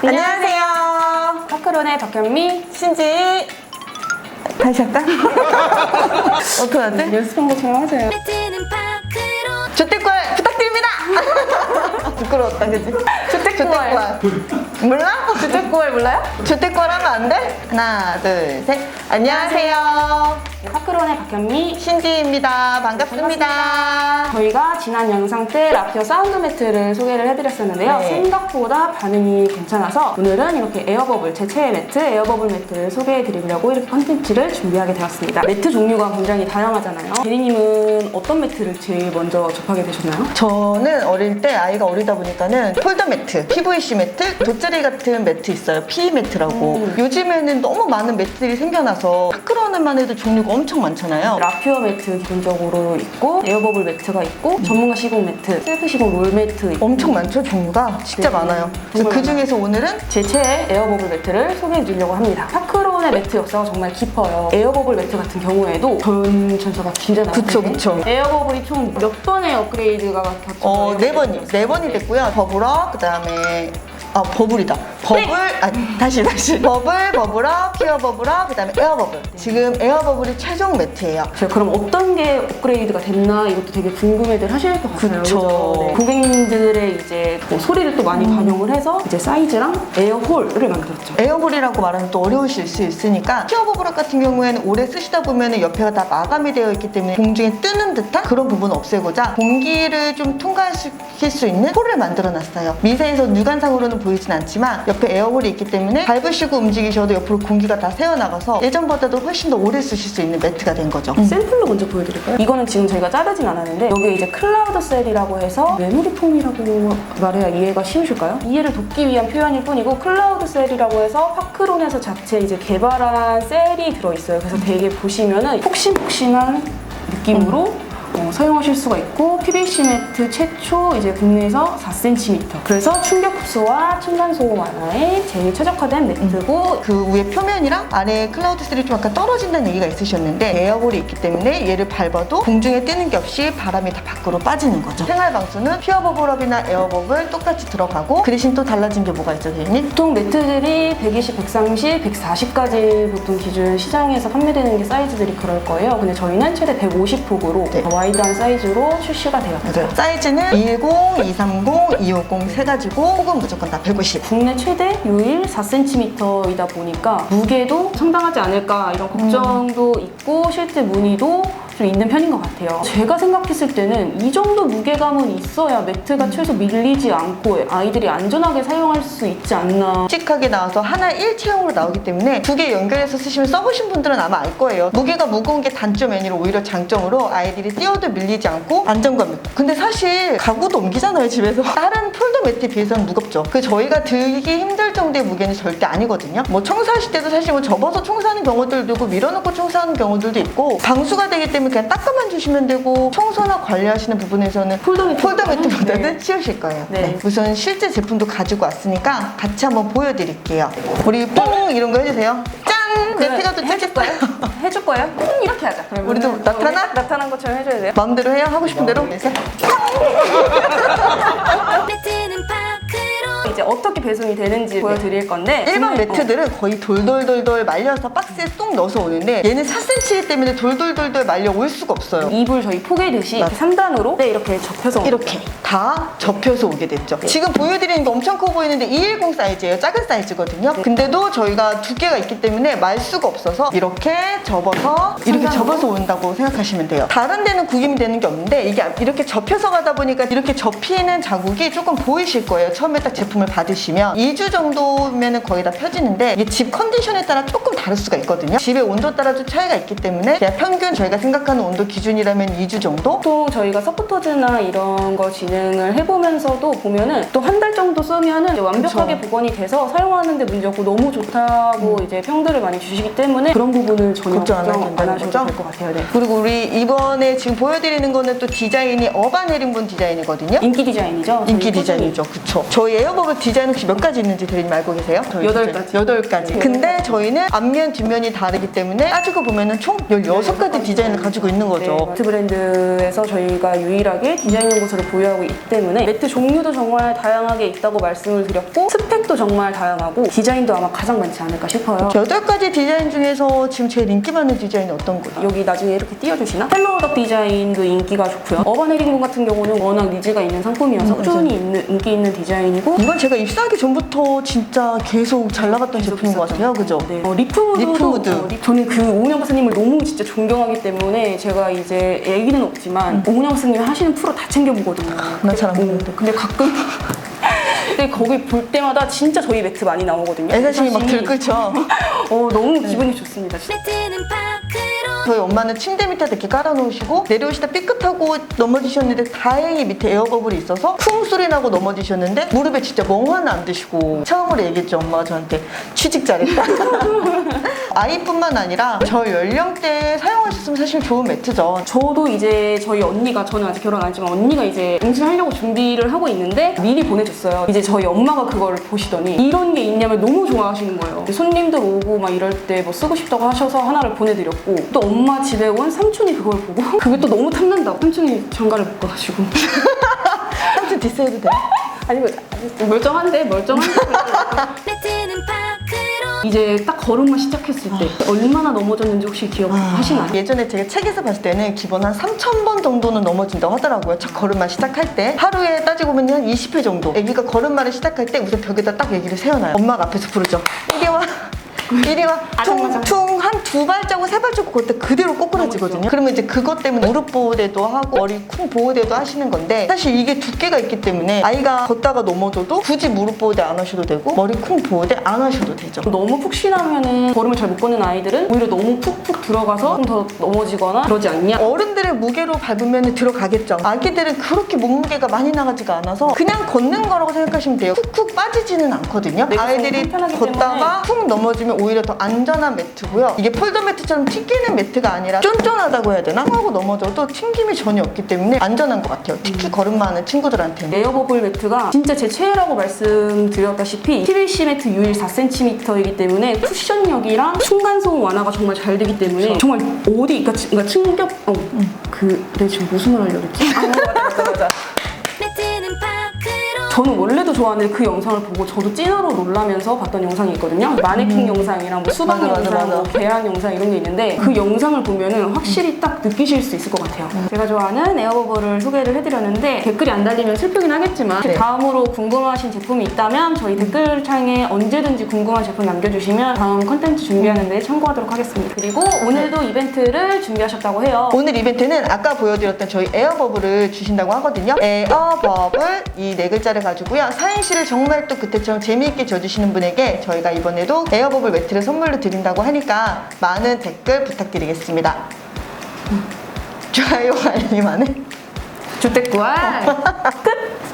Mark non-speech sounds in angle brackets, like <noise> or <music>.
안녕하세요. 파크론의 박현미 신지. 다시 할까? 어떻게 하지? 연습한 것처럼 하세요. 주택권 부탁드립니다. 부끄러웠다, 그지? 주택권. 몰라? 주택구월 몰라요? 주택권 하면 안 돼? 하나, 둘, 셋. 안녕하세요. 네, 파크론의 박현미. 신지입니다. 반갑습니다. 저희가 지난 영상 때 라피어 사운드 매트를 소개를 해드렸었는데요. 네. 생각보다 반응이 괜찮아서 오늘은 이렇게 에어버블, 제 최애 매트, 에어버블 매트를 소개해드리려고 이렇게 컨텐츠를 준비하게 되었습니다. 매트 종류가 굉장히 다양하잖아요. 대리님은 어떤 매트를 제일 먼저 접하게 되셨나요? 저는 어릴 때 아이가 어리다 보니까는 폴더 매트, PVC 매트, 돗자리 같은 매트 있어요. PE 매트라고. 음. 요즘에는 너무 많은 매트들이 생겨나서 파크론에만 해도 종류가 엄청 많잖아요. 라피어 매트 기본적으로 있고 에어버블 매트가 있고 전문가 시공 매트, 셀프 시공 롤 매트 있고 엄청 많죠, 종류가. 진짜 네. 많아요. 그래서 정말 그 중에서 오늘은 제 최애 에어버블 매트를 소개해 드리려고 합니다. 파크론의 매트 역사가 정말 깊어요. 에어버블 매트 같은 경우에도 전천사가 진짜 나요. 그쵸, 그쵸. 에어버블이 총 몇 번의 업그레이드가 겹쳐요? 어, 네 번이, 네 번이 됐고요. 버블업, 그 다음에, 아, 버블이다. 버블, 아, 다시, 다시. 버블, 버블업, 피어 버블업, 그 다음에 에어 버블. 지금 에어 버블이 최종 매트예요. 자, 그럼 어떤 게 업그레이드가 됐나 이것도 되게 궁금해들 하실 것 같아요. 그쵸. 그죠? 네. 고객님들의 이제 뭐 소리를 또 많이 반영을 해서 이제 사이즈랑 에어홀을 만들었죠. 에어볼이라고 말하면 또 어려우실 수 있으니까 피어 버블업 같은 경우에는 오래 쓰시다 보면 옆에가 다 마감이 되어 있기 때문에 공중에 뜨는 듯한 그런 부분 을 없애고자 공기를 좀 통과시킬 수 있는 홀을 만들어 놨어요. 미세에서 육안상으로는 보이진 않지만 옆에 에어홀이 있기 때문에 밟으시고 움직이셔도 옆으로 공기가 다 새어나가서 예전보다도 훨씬 더 오래 쓰실 수 있는 매트가 된 거죠. 샘플로 먼저 보여드릴까요? 이거는 지금 저희가 자르진 않았는데 여기에 이제 클라우드 셀이라고 해서 메모리 폼이라고 말해야 이해가 쉬우실까요? 이해를 돕기 위한 표현일 뿐이고 클라우드 셀이라고 해서 파크론에서 자체 이제 개발한 셀이 들어있어요. 그래서 되게 보시면은 폭신폭신한 느낌으로 어, 사용하실 수가 있고 PVC 매트 최초 이제 국내에서 4cm 그래서 충격 흡수와 층간 소음 완화에 제일 최적화된 매트고 그 위에 표면이랑 아래 클라우드 셀이 좀 약간 떨어진다는 얘기가 있으셨는데 에어볼이 있기 때문에 얘를 밟아도 공중에 뜨는 게 없이 바람이 다 밖으로 빠지는 거죠. 생활 방수는 피어 버블업이나 에어 버블 똑같이 들어가고 그 대신 또 달라진 게 뭐가 있죠, 대리님? 보통 매트들이 120, 130, 140까지 보통 기준 시장에서 판매되는 게 사이즈들이 그럴 거예요. 근데 저희는 최대 150폭으로 네. 와이 드한 사이즈로 출시가 되었어요. 사이즈는 210, 230, 250 세 가지고 혹은 무조건 다 150. 국내 최대 유일 4cm이다 보니까 무게도 상당하지 않을까 이런 걱정도 있고 실제 문의도 좀 있는 편인 것 같아요. 제가 생각했을 때는 이 정도 무게감은 있어야 매트가 최소 밀리지 않고 아이들이 안전하게 사용할 수 있지 않나 묵직하게 나와서 하나 일체형으로 나오기 때문에 두 개 연결해서 쓰시면 써보신 분들은 아마 알 거예요. 무게가 무거운 게 단점이 아니라 오히려 장점으로 아이들이 뛰어도 밀리지 않고 안정감 있고. 근데 사실 가구도 옮기잖아요, 집에서. <laughs> 다른 폴더 매트에 비해서는 무겁죠. 그 저희가 들기 힘들 정도의 무게는 절대 아니거든요. 뭐 청소하실 때도 사실 뭐 접어서 청소하는 경우들도 있고 밀어놓고 청소하는 경우들도 있고 방수가 되기 때문에 그냥 닦아만 주시면 되고 청소나 관리하시는 부분에서는 폴더 매트 폴더 매트보다는 네. 쉬우실 거예요. 네. 네. 우선 실제 제품도 가지고 왔으니까 같이 한번 보여드릴게요. 우리 뽕 이런 거 해주세요. 짠! 매트가 해줄 도착했어요. 거예요? 해줄 거예요? 음, 이렇게 하자. 우리도 나타나? 우리 나타난 것처럼 해줘야 돼요. 마음대로 해요. 하고 싶은 대로. 네, 셋. 뜨는 파크로 이제 어떻게 배송이 되는지 보여드릴 건데 일반 정말, 매트들은 거의 돌돌돌돌 말려서 박스에 쏙 넣어서 오는데 얘는 4cm 때문에 돌돌돌돌 말려 올 수가 없어요. 어, 이불 저희 포개듯이 이렇게 3단으로 네, 이렇게 접혀서 이렇게 다 접혀서 오게 됐죠. 지금 보여드리는 게 엄청 커 보이는데 210 사이즈예요. 작은 사이즈거든요. 근데도 저희가 두께가 있기 때문에 말 수가 없어서 이렇게 접어서 이렇게? 접어서 온다고 생각하시면 돼요. 다른 데는 구김이 되는 게 없는데 이게 이렇게 접혀서 가다 보니까 이렇게 접히는 자국이 조금 보이실 거예요. 처음에 딱 제품을 받으시면 2주 정도면 거의 다 펴지는데 이게 집 컨디션에 따라 조금 다를 수가 있거든요. 집의 온도 따라 좀 차이가 있기 때문에 그냥 평균 저희가 생각하는 온도 기준이라면 2주 정도? 보통 저희가 서포터즈나 이런 거 진행을 해보면서도 보면은 또 한 달 정도 쓰면은 이제 완벽하게 그쵸. 복원이 돼서 사용하는데 문제 없고 너무 좋다고 이제 평들을 많이 주시기 때문에 그런 부분은 전혀 음. 걱정 안안 하셔도? 될 것 같아요. 네. 그리고 우리 이번에 지금 보여드리는 거는 또 디자인이 어반 헤링본 디자인이거든요. 인기 디자인이죠. 인기. 디자인이죠. 그쵸. 저희 에어버블 디자인 혹시 몇 가지 있는지 대리님 알고 계세요? 저희 여덟 디자인. 가지. 여덟 가지. 네. 근데 저희는 앞면, 뒷면이 다르기 때문에 따지고 보면은 총 16가지 디자인을 가지고 있는 거죠. 네, 매트 브랜드에서 저희가 유일하게 디자인 연구소를 보유하고 있기 때문에 매트 종류도 정말 다양하게 있다고 말씀을 드렸고 스펙도 정말 다양하고 디자인도 아마 가장 많지 않을까 싶어요. 여덟 가지 디자인 중에서 지금 제일 인기 많은 디자인이 어떤 거예요? 여기 나중에 이렇게 띄워주시나? 헬로우덕 디자인도 인기가 좋고요. 어반 헤링본 같은 경우는 워낙 니즈가 있는 상품이어서 음, 꾸준히 있는, 인기 있는 디자인이고 이건 제가 입사하기 전부터 진짜 계속 잘 나갔던 제품인 것 같아요. 그죠? 네. 어, 리프무드도 리프무드. 어, 리- 저는 그 오은영 박사님을 너무 진짜 존경하기 때문에 제가 이제 애기는 없지만 오은영 박사님 하시는 프로 다 챙겨보거든요. 나잘안 보는데. 근데 가끔 <laughs> 근데 거기 볼 때마다 진짜 저희 매트 많이 나오거든요. 애사심이 막 사실 들끓죠. <laughs> 어, 너무 기분이 좋습니다. 진짜. 매트는 파크론 저희 엄마는 침대 밑에 이렇게 깔아놓으시고 내려오시다 삐끗하고 넘어지셨는데 다행히 밑에 에어버블이 있어서 쿵 소리 나고 넘어지셨는데 무릎에 진짜 멍 하나 안 드시고 처음으로 얘기했죠 엄마가 저한테 취직 잘했다 <laughs> 아이뿐만 아니라 저 연령대에 사용하셨으면 사실 좋은 매트죠 저도 이제 저희 언니가 저는 아직 결혼 안 했지만 언니가 이제 임신하려고 준비를 하고 있는데 미리 보내줬어요. 이제 저희 엄마가 그걸 보시더니 이런 게 있냐면 너무 좋아하시는 거예요. 손님들 오고 막 이럴 때 뭐 쓰고 싶다고 하셔서 하나를 보내드렸고 또 엄마 집에 온 삼촌이 그걸 보고 <laughs> 그게 또 너무 탐난다고 삼촌이 장가를 못 가가지고 <laughs> 삼촌 디스해도 돼요? 아니 뭐 멀쩡한데 멀쩡한데 이제 딱 걸음만 시작했을 때 얼마나 넘어졌는지 혹시 기억하시나요? 예전에 제가 책에서 봤을 때는 기본 한 3,000번 정도는 넘어진다고 하더라고요. 첫 걸음마 시작할 때. 하루에 따지고 보면 한 20회 정도. 애기가 걸음마를 시작할 때 우선 벽에다 딱 얘기를 세워놔요. 엄마가 앞에서 부르죠. 이리 와. 이리 와. 아장아장. 퉁퉁 한 두 발자국 세 발자국 그때 그대로 꼬꾸라지거든요. 그러면 이제 그것 때문에 무릎 보호대도 하고 머리 쿵 보호대도 하시는 건데 사실 이게 두께가 있기 때문에 아이가 걷다가 넘어져도 굳이 무릎 보호대 안 하셔도 되고 머리 쿵 보호대 안 하셔도 되죠. 너무 푹신하면은 걸음을 잘 못 걷는 아이들은 오히려 너무 푹푹 들어가서 좀 더 넘어지거나 그러지 않냐? 어른들의 무게로 밟으면 들어가겠죠. 아기들은 그렇게 몸무게가 많이 나가지가 않아서 그냥 걷는 거라고 생각하시면 돼요. 쿡쿡 빠지지는 않거든요. 아이들이 걷다가 훅 넘어지면 오히려 더 안전한 매트고요. 이게 폴더 매트처럼 튕기는 매트가 아니라 쫀쫀하다고 해야 되나? 하고 넘어져도 튕김이 전혀 없기 때문에 안전한 것 같아요. 특히 걸음마 하는 친구들한테는. 에어버블 매트가 진짜 제 최애라고 말씀드렸다시피 11C 매트 유일 4cm이기 때문에 쿠션력이랑 순간소음 완화가 정말 잘 되기 때문에 정말 어디 그러니까, 치- 그러니까 충격 어, 그 내가 지금 무슨 말 하려고 했지? 아 맞아 맞아 맞아 저는 원래도 좋아하는데 그 영상을 보고 저도 찐으로 놀라면서 봤던 영상이 있거든요. 마네킹 영상이랑 뭐 수박 맞아, 맞아, 영상, 뭐 맞아. 계란 영상 이런 게 있는데 그 영상을 보면은 확실히 딱 느끼실 수 있을 것 같아요. 제가 좋아하는 에어버블을 소개를 해드렸는데 댓글이 안 달리면 슬프긴 하겠지만 네. 다음으로 궁금하신 제품이 있다면 저희 댓글창에 언제든지 궁금한 제품 남겨주시면 다음 컨텐츠 준비하는 데 참고하도록 하겠습니다. 그리고 오늘도 이벤트를 준비하셨다고 해요. 오늘 이벤트는 아까 보여드렸던 저희 에어버블을 주신다고 하거든요. 에어버블 이 네 글자를 가지고요. 사행시를 정말 또 그때처럼 재미있게 지어주시는 분에게 저희가 이번에도 에어버블 매트를 선물로 드린다고 하니까 많은 댓글 부탁드리겠습니다. 좋아요, 알림 안 해? 주택구알 <laughs>